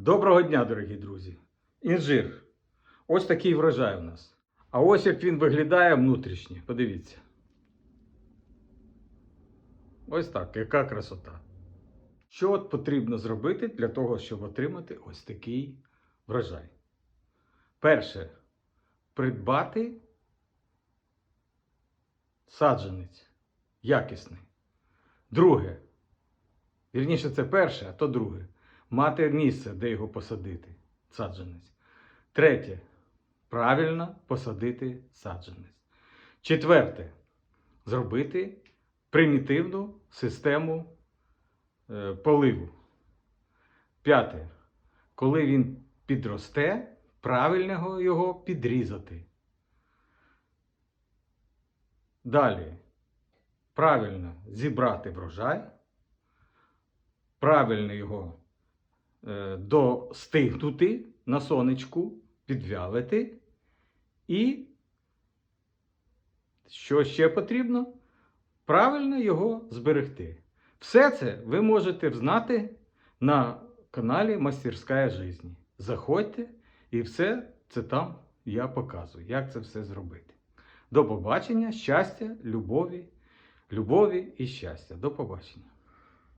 Доброго дня, дорогі друзі! Інжир. Ось такий врожай у нас. А ось як він виглядає внутрішньо. Подивіться. Ось так, яка красота. Що от потрібно зробити для того, щоб отримати ось такий врожай? Перше, придбати саджанець якісний. Друге, вірніше, це перше, а то друге. Мати місце, де його посадити, саджанець. Третє. Правильно посадити саджанець. Четверте. Зробити примітивну систему е, поливу. П'яте. Коли він підросте, правильно його підрізати. Далі. Правильно зібрати врожай. Правильно його достигнути на сонечку, підвялити. І що ще потрібно? Правильно його зберегти. Все це ви можете взнати на каналі Мастерська життя. Заходьте і все це там я показую, як це все зробити. До побачення, щастя, любові, любові і щастя. До побачення.